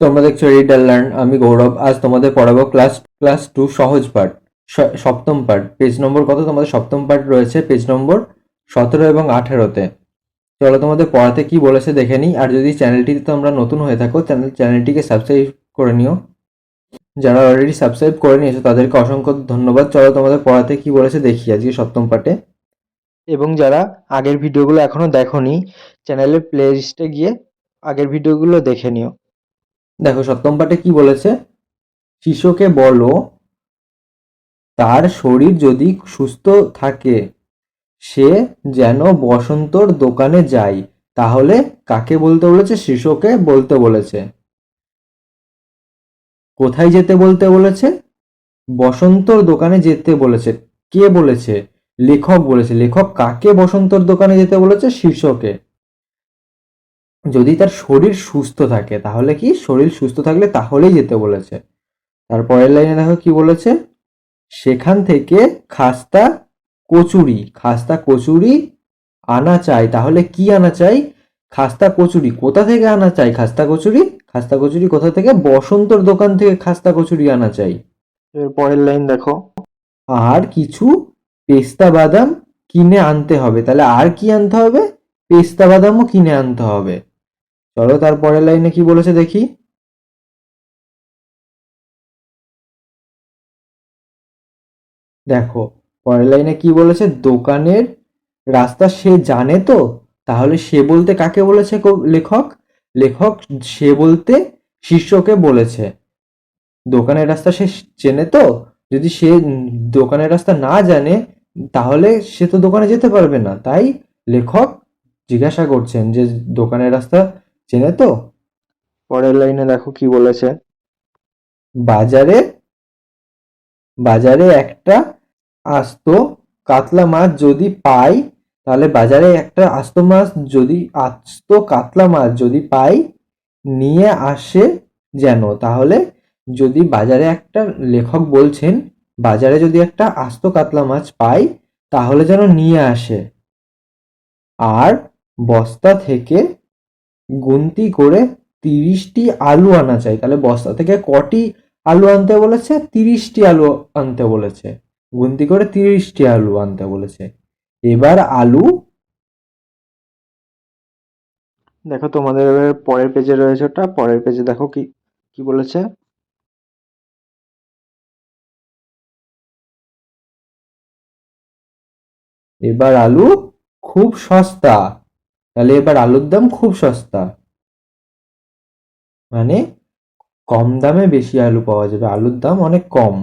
তোমরা দেখছ read learn আমি গৌরব, আজ তোমাদের পড়াবো ক্লাস ক্লাস টু সহজ পাঠ সপ্তম পাঠ পেজ নম্বর কত? তোমাদের সপ্তম পাঠ রয়েছে পেজ নম্বর সতেরো এবং আঠেরোতে। চলো তোমাদের পড়াতে কি বলেছে দেখে নিই, আর যদি চ্যানেলটিতে তোমরা নতুন হয়ে থাকো, চ্যানেল, চ্যানেলটিকে সাবস্ক্রাইব করে নিও। যারা অলরেডি সাবস্ক্রাইব করে নিয়েছো, তাদেরকে অসংখ্য ধন্যবাদ। চলো তোমাদের পড়াতে কি বলেছে দেখি আজকে সপ্তম পাঠে। এবং যারা আগের ভিডিওগুলো এখনও দেখোনি, চ্যানেলের প্লে লিস্টে গিয়ে আগের ভিডিওগুলো দেখে নিও। দেখো সপ্তম পাঠে কি বলেছে? শিশুকে বলো, তার শরীর যদি সুস্থ থাকে, সে যেন বসন্তর দোকানে যায়। তাহলে কাকে বলতে বলেছে? শিশুকে বলতে বলেছে। কোথায় যেতে বলতে বলেছে? বসন্তর দোকানে যেতে বলেছে। কে বলেছে? লেখক বলেছে। লেখক কাকে বসন্তর দোকানে যেতে বলেছে? শীর্ষকে যদি তার শরীর সুস্থ থাকে তাহলে কি? শরীর সুস্থ থাকলে তাহলেই যেতে বলেছে। তার পরের লাইনে দেখো কি বলেছে? সেখান থেকে খাস্তা কচুরি খাস্তা কচুরি আনা চাই। তাহলে কি আনা চাই? খাস্তা কচুরি। কোথা থেকে আনা চাই খাস্তা কচুরি? খাস্তা কচুরি কোথা থেকে? বসন্তর দোকান থেকে খাস্তা কচুরি আনা চাই। এর পরের লাইন দেখো। আর কিছু পেস্তা বাদাম কিনে আনতে হবে। তাহলে আর কি আনতে হবে? পেস্তা বাদামও কিনে আনতে হবে। চলো তার পরের লাইনে কি বলেছে দেখি। দেখো, পরের লাইনে কি বলেছে? দোকানের রাস্তা সে জানে তো, তাহলে সে বলতে কাকে বলেছে লেখক? লেখক সে বলতে শিষ্যকে বলেছে। দোকানের রাস্তা সে চেনে তো, যদি সে দোকানের রাস্তা না জানে, তাহলে সে তো দোকানে যেতে পারবে না। তাই লেখক জিজ্ঞাসা করছেন যে দোকানের রাস্তা চেনে তো? পরের লাইনে দেখো কি বলেছে। বাজারে বাজারে একটা আস্ত কাতলা মাছ যদি পাই তাহলে বাজারে একটা আস্ত মাছ যদি আস্ত কাতলা মাছ যদি পাই নিয়ে আসে যেন। তাহলে যদি বাজারে একটা লেখক বলছেন বাজারে যদি একটা আস্ত কাতলা মাছ পাই তাহলে যেন নিয়ে আসে। আর বস্তা থেকে গুনতি করে তিরিশটি আলু আনা চাই। তাহলে বস্তা থেকে কটি আলু আনতে বলেছে? তিরিশটি আলু আনতে বলেছে। গুনতি করে তিরিশটি আলু আনতে বলেছে। এবার আলু দেখো তোমাদের পরের পেজে রয়েছে ওটা। পরের পেজে দেখো কি কি বলেছে? এবার আলু খুব সস্তা। তাহলে এবার আলুর দাম খুব সস্তা। মানে কম দামে বেশি আলু পাওয়া যাবে, আলুর দাম অনেক কম।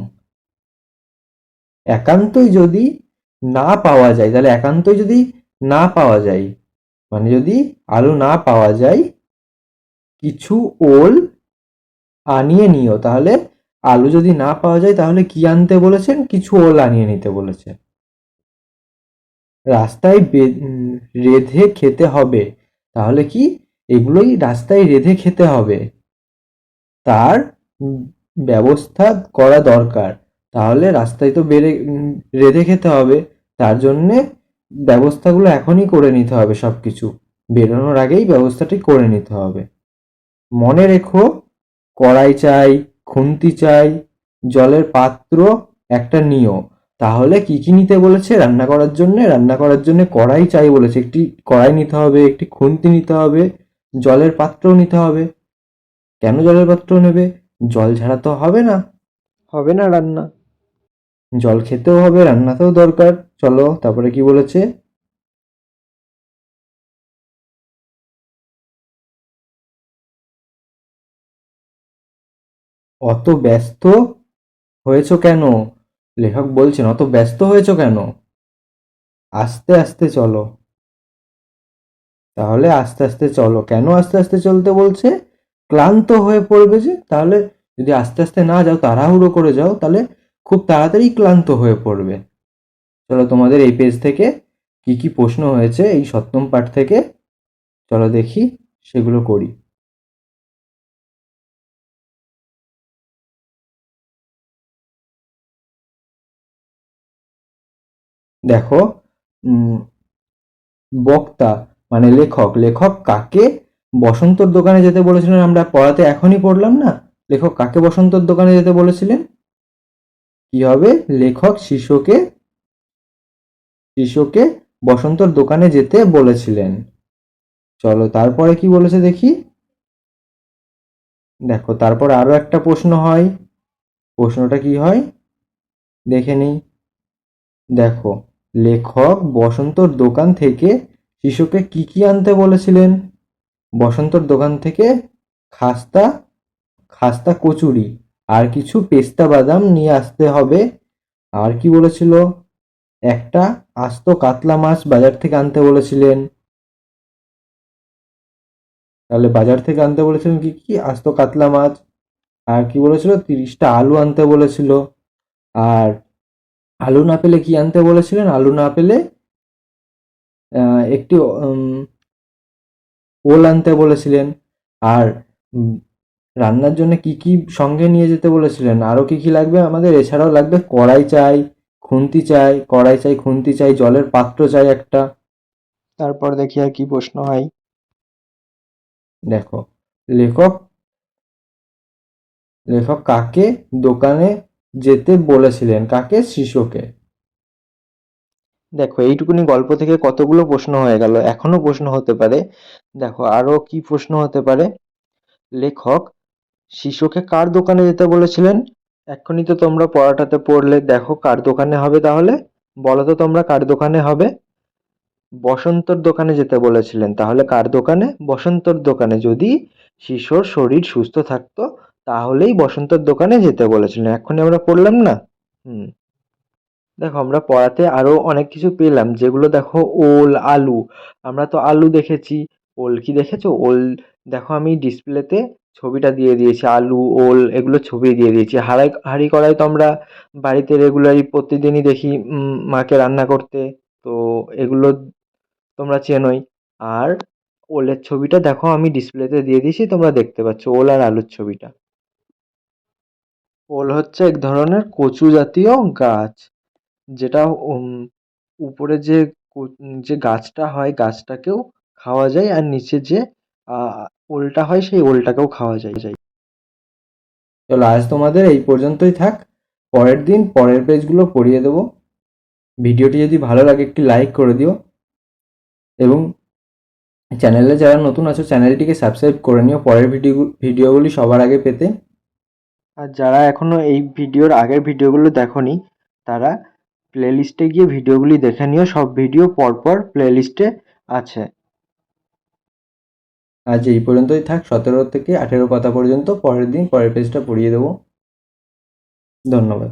একান্তই যদি না পাওয়া যায়, তাহলে একান্তই যদি না পাওয়া যায় মানে যদি আলু না পাওয়া যায়, কিছু ওল আনিয়ে নিও, তাহলে আলু যদি না পাওয়া যায়, তাহলে কি আনতে বলেছেন? কিছু ওল আনিয়ে নিতে বলেছে রাস্তায় রেঁধে খেতে হবে। তাহলে কি? এগুলোই রাস্তায় রেঁধে খেতে হবে। তার ব্যবস্থা করা দরকার। তাহলে রাস্তায় তো বেড়ে রেঁধে খেতে হবে। তার জন্যে ব্যবস্থাগুলো এখনই করে নিতে হবে সব কিছু বেরোনোর আগেই ব্যবস্থাটি করে নিতে হবে। মনে রেখো, কড়াই চাই, খুন্তি চাই, জলের পাত্র একটা নিও। তাহলে কি কি নিতে বলেছে? রান্না করার জন্য? রান্না করার জন্য কড়াই চাই বলেছে। একটি কড়াই নিতে হবে, একটি খুন্তি নিতে হবে, জলের পাত্রও নিতে হবে। কেন জলের পাত্র নেবে? জল ছাড়া তো হবে না। হবে না রান্না। জল খেতেও হবে, রান্নাতেও দরকার। চলো, তারপরে কি বলেছে? অত ব্যস্ত হয়েছো কেন? লেখক বলছেন, অত ব্যস্ত হয়েছো কেন? আস্তে আস্তে চলো। তাহলে আস্তে আস্তে চলো। কেন আস্তে আস্তে চলতে বলছে? ক্লান্ত হয়ে পড়বে যে, তাহলে যদি আস্তে আস্তে না যাও, তাড়াহুড়ো করে যাও, তাহলে খুব তাড়াতাড়ি ক্লান্ত হয়ে পড়বে। চলো তোমাদের এই পেজ থেকে কি কি প্রশ্ন হয়েছে এই সপ্তম পাঠ থেকে, চলো দেখি, সেগুলো করি। দেখো বক্তা মানে লেখক লেখক কাকে বসন্তর দোকানে যেতে বলেছিলেন? আমরা পড়াতে এখনই পড়লাম না। লেখক কাকে বসন্তর দোকানে যেতে বলেছিলেন? কি হবে? লেখক শিশুকে শিশুকে বসন্তর দোকানে যেতে বলেছিলেন। চলো, তারপরে কি বলেছে দেখি? দেখো, তারপর আরও একটা প্রশ্ন হয়। প্রশ্নটা কি হয়? দেখে নিই। দেখো লেখক বসন্তর দোকান থেকে শিশুকে কি কি আনতে বলেছিলেন? বসন্তর দোকান থেকে খাস্তা খাস্তা কচুরি, আর কিছু পেস্তা বাদাম নিয়ে আসতে হবে। আর কি বলেছিল? একটা আস্ত কাতলা মাছ বাজার থেকে আনতে বলেছিলেন। তাহলে বাজার থেকে আনতে বলেছিলেন কি কি? আস্ত কাতলা মাছ। আর কি বলেছিল? তিরিশটা আলু আনতে বলেছিল। আর আলু না পেলে কি আনতে বলেছিলেন? আলু না পেলে একটি ওল আনতে বলেছিলেন। আর রান্নার জন্য কি কি সঙ্গে নিয়ে যেতে বলেছিলেন? আরও কি কি লাগবে আমাদের? এছাড়াও লাগবে কড়াই চাই খুন্তি চাই কড়াই চাই খুন্তি চাই জলের পাত্র চাই একটা। তারপর দেখি আর কি প্রশ্ন হয়। দেখো লেখক লেখক কাকে দোকানে যেতে বলেছিলেন। কাকে? শিশুকে। দেখো, এইটুকুনি গল্প থেকে কতগুলো প্রশ্ন হয়ে গেল এখনও প্রশ্ন হতে পারে। দেখো আরও কি প্রশ্ন হতে পারে? লেখক, শিশুকে কার দোকানে যেতে বলেছিলেন? এক্ষুনি তো তোমরা পড়াটাতে পড়লে, দেখো কার দোকানে হবে তাহলে। বলো তো তোমরা কার দোকানে হবে? বসন্তর দোকানে যেতে বলেছিলেন, তাহলে কার দোকানে? বসন্তর দোকানে। যদি শিশুর শরীর সুস্থ থাকতো তাহলেই বসন্তর দোকানে যেতে বলেছিলেন এক্ষুনি আমরা পড়লাম না? হুম। দেখো, আমরা পড়াতে আরও অনেক কিছু পেলাম, যেগুলো দেখো ওল, আলু। আমরা তো আলু দেখেছি। ওল কি দেখেছ? ওল, দেখো আমি ডিসপ্লেতে ছবিটা দিয়ে দিয়েছি, আলু, ওল, এগুলো ছবি দিয়ে দিয়েছি। হাড়াই, হাঁড়ি কড়াই তো আমরা বাড়িতে রেগুলারই প্রতিদিনই দেখি মাকে রান্না করতে, তো এগুলো তোমরা চেনোই। আর ওলের ছবিটা দেখো, আমি ডিসপ্লেতে দিয়ে দিয়েছি, তোমরা দেখতে পাচ্ছ, ওল আর আলুর ছবিটা। ওল হচ্ছে এক ধরনের কচু জাতীয় গাছ। যেটা উপরে যে যে গাছটা হয়, গাছটাকেও খাওয়া যায় আর নিচে যে ওলটা হয়, সেই ওলটাকেও খাওয়া যায়। যায় চলো আজ তোমাদের এই পর্যন্তই থাক। পরের দিন পরের পেজগুলো পড়িয়ে দেবো। ভিডিওটি যদি ভালো লাগে একটি লাইক করে দিও। এবং চ্যানেলে যারা নতুন আছো, চ্যানেলটিকে সাবস্ক্রাইব করে নিও। পরের ভিডিও ভিডিওগুলি সবার আগে পেতে। আর যারা এখনও এই ভিডিওর আগের ভিডিওগুলো দেখনি, তারা প্লেলিস্টে গিয়ে ভিডিওগুলি দেখে নিও। সব ভিডিও পরপর প্লেলিস্টে আছে। আজ এই পর্যন্তই থাক। সতেরো থেকে আঠেরো পাতা পর্যন্ত পরের দিন পরের পেজটা পড়িয়ে দেবো। ধন্যবাদ।